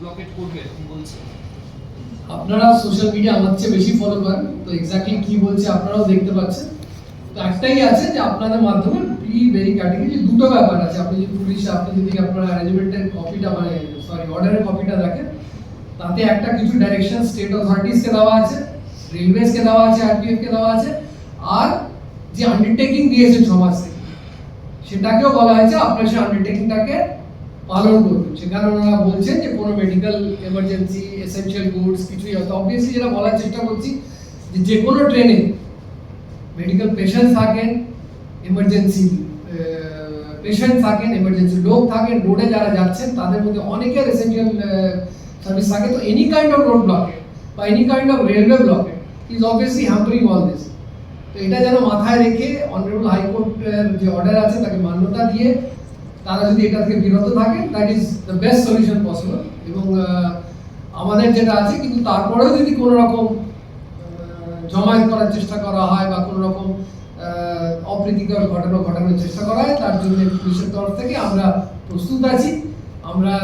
Blockade করবে বলছে? আপনারা সোশ্যাল মিডিয়া আমার চেয়ে বেশি ফলো করেন, তো এক্স্যাক্টলি কি বলছে আপনারাও দেখতে পাচ্ছেন। তো একটাই আছে যে আপনাদের মাধ্যমে প্রি ভেরি ক্যাটেগরি দুটো ব্যাপার আছে। আপনি যদি পুলিশ আপনি যদি আপনার অ্যারেঞ্জমেন্টের কপিটা মানে সরি অর্ডারের কপিটা দেখেন, তাতে একটা কিছু ডাইরেকশন স্টেট অথরিটিসকে দেওয়া আছে রেলওয়েজকে দেওয়া আছে আরপিএফকে দেওয়া আছে, আর যে আন্ডারটেকিং দিয়েছে সমাজ থেকে, সেটাকেও বলা হয়েছে আপনার সেই আন্ডারটেকিংটাকে পালন করবেন সেখানে ওনারা বলছেন যে কোনো মেডিকেল এমার্জেন্সি এসেনশিয়াল গুডস কিছুই হয়তো অবভিয়াসলি যেটা বলার চেষ্টা করছি যে যে কোনো ট্রেনে মেডিকেল পেশেন্ট থাকেন এমার্জেন্সি পেশেন্ট থাকেন এমার্জেন্সি লোক থাকেন রোডে যারা যাচ্ছেন, তাদের মধ্যে অনেকের এসেনশিয়াল সার্ভিস থাকে। তো any kind of road blockade বা any kind of railway blockade is obviously hampering all this তো এটা যেন মাথায় রেখে অনারেবল হাইকোর্টের যে অর্ডার আছে, তাকে মান্যতা দিয়ে তারা যদি এটা থেকে বিরত থাকে that is the best solution possible এবং আমাদের যেটা আছে, কিন্তু তারপরেও যদি কোনো রকম জমায়েত করার চেষ্টা করা হয় বা কোনো রকম অপ্রীতিকর ঘটনা ঘটানোর চেষ্টা করা হয়, তার জন্য পুলিশের তরফ থেকে আমরা প্রস্তুত আছি। আমরা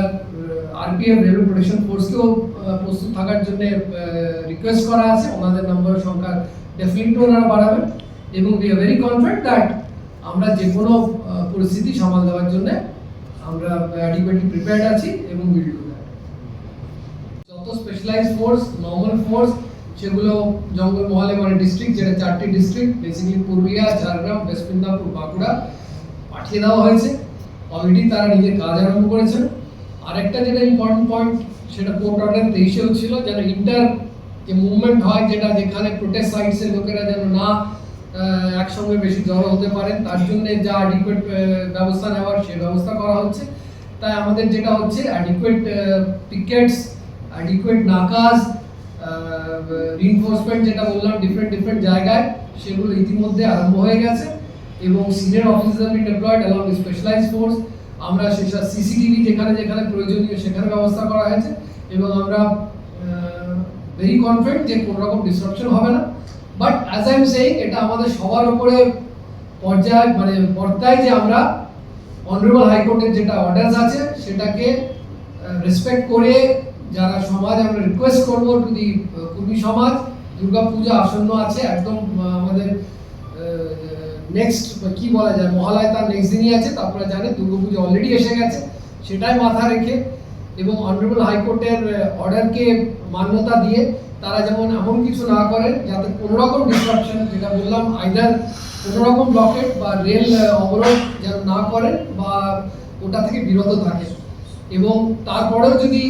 আরপিএফ রেলওয়ে প্রোটেকশন ফোর্সকেও প্রস্তুত থাকার জন্য রিকোয়েস্ট করা আছে। ওনাদের নম্বর সংখ্যা ডেফিনেটলি ওনারা বাড়াবেন। এবং we are very confident that আমরা যে কোনো পরিস্থিতি সামাল দেওয়ার জন্য আমরা অ্যাডিকুয়েটলি প্রিপেয়ার্ড আছি এবং উইল ডু দ্যাট যত স্পেশালাইজ ফোর্স নর্মাল ফোর্স সেগুলো জঙ্গলমহলে মানে ডিস্ট্রিক্ট যেটা চারটি district basically Purulia, Jhargram west Medinipur Bankura পাঠিয়ে দেওয়া হয়েছে। অলরেডি তারা নিজের কাজ আরম্ভ করেছেন আরেকটা যেটা ইম্পর্টেন্ট পয়েন্ট সেটা কোর্ট অর্ডার তেইশেও ছিল, যেন ইন্টার যে মুভমেন্ট হয়, যেটা যেখানে প্রোটেস্ট সাইটসের লোকেরা যেন না একসঙ্গে বেশি জড়ো হতে পারেন। তার জন্য যা অ্যাডিকুয়েট ব্যবস্থা নেওয়ার সে ব্যবস্থা করা হচ্ছে। তাই আমাদের যেটা হচ্ছে অ্যাডিকুয়েট পিকেটস অ্যাডিকুয়েট নাকাজ রিনফোর্সমেন্ট যেটা বললাম ডিফারেন্ট ডিফারেন্ট জায়গায়, সেগুলো ইতিমধ্যে আরম্ভ হয়ে গেছে। এবং senior officer been deployed along specialise force আমরা সেসব সিসিটিভি যেখানে যেখানে প্রয়োজনীয়, সেখানে ব্যবস্থা করা হয়েছে। এবং আমরা ভেরি কনফিডেন্ট যে কোনো রকম ডিসরাপশন হবে না। But as I am saying এটা আমাদের সবার উপরে পর্যায়ে মানে পর্দায় যে আমরা অনারেবল হাইকোর্টের যেটা অর্ডারস আছে, সেটাকে রেসপেক্ট করে যারা সমাজ আমরা রিকোয়েস্ট করব টু দি সমাজ দুর্গা পূজা আসন্ন আছে, একদম আমাদের নেক্সট কি বলা যায়, মহালয় তার নেক্সট দিনই আছে, তারপরে জানে দুর্গা পুজো অলরেডি এসে গেছে, সেটাই মাথা রেখে এবং অনারেবল হাইকোর্টের অর্ডারকে মান্যতা দিয়ে তারা যেমন এমন কিছু না করে যাতে কোনো রকম ডিসরাপশন যেটা বললাম আইদার কোনো রকম ব্লকেট বা রেল অবরোধ যেন না করে বা ওটা থেকে বিরত থাকে। এবং তারপরেও যদি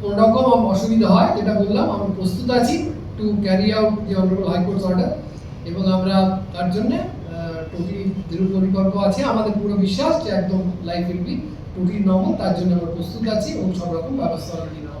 কোনো রকম অসুবিধা হয়, যেটা বললাম, আমরা প্রস্তুত আছি to carry out the honourable high court order এবং আমরা তার জন্য টোটালি দৃঢ় পরিকল্প আছে। আমাদের পুরো বিশ্বাস যে একদম life will be totally normal তার জন্য আমরা প্রস্তুত আছি এবং সব রকম ব্যবস্থা নেওয়া